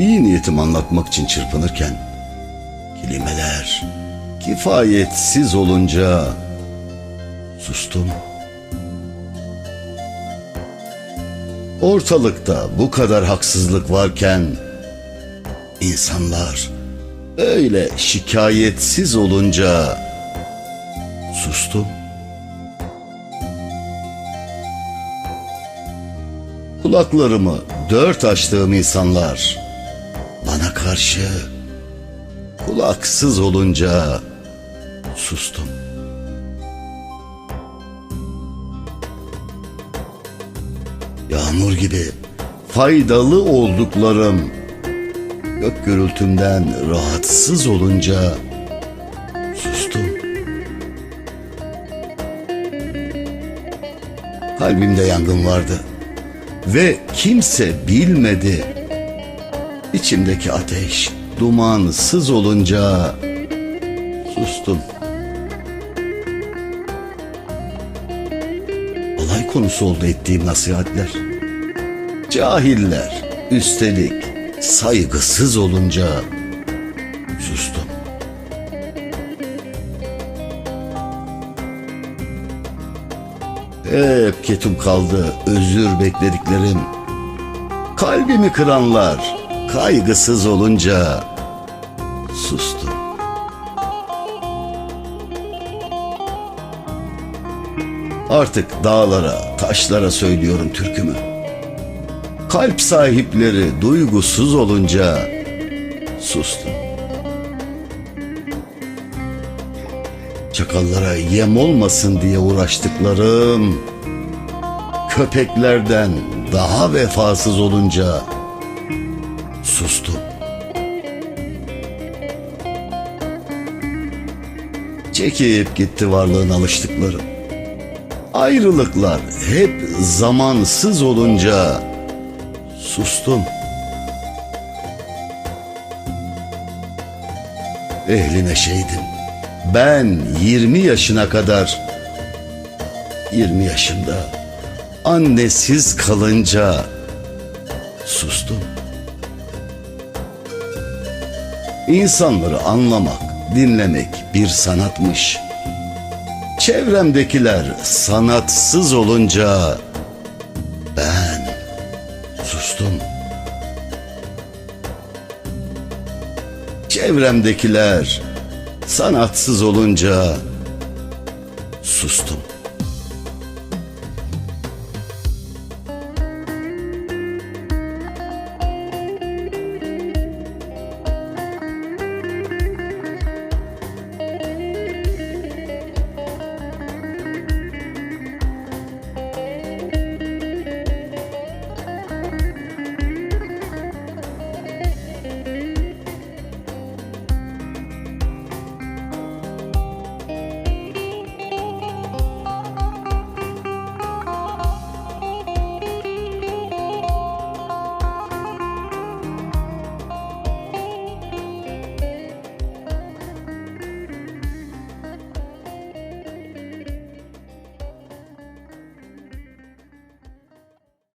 iyi niyetimi anlatmak için çırpınırken kelimeler kifayetsiz olunca sustum. Ortalıkta bu kadar haksızlık varken insanlar öyle şikayetsiz olunca sustum. Kulaklarımı dört açtığım insanlar karşı kulaksız olunca sustum. Yağmur gibi faydalı olduklarım gök gürültümden rahatsız olunca sustum. Kalbimde yangın vardı ve kimse bilmedi. İçimdeki ateş dumansız olunca sustum. Olay konusu oldu ettiğim nasihatler. Cahiller üstelik saygısız olunca sustum. Hep ketum kaldı özür beklediklerim. Kalbimi kıranlar kaygısız olunca sustum. Artık dağlara, taşlara söylüyorum türkümü. Kalp sahipleri duygusuz olunca sustum. Çakallara yem olmasın diye uğraştıklarım köpeklerden daha vefasız olunca sustum. Çekip gitti varlığın alıştıklarım. Ayrılıklar hep zamansız olunca sustum. Ehline şeydim. Ben 20 yaşına kadar 20 yaşında annesiz kalınca sustum. İnsanları anlamak, dinlemek bir sanatmış. Çevremdekiler sanatsız olunca ben sustum. Çevremdekiler sanatsız olunca sustum.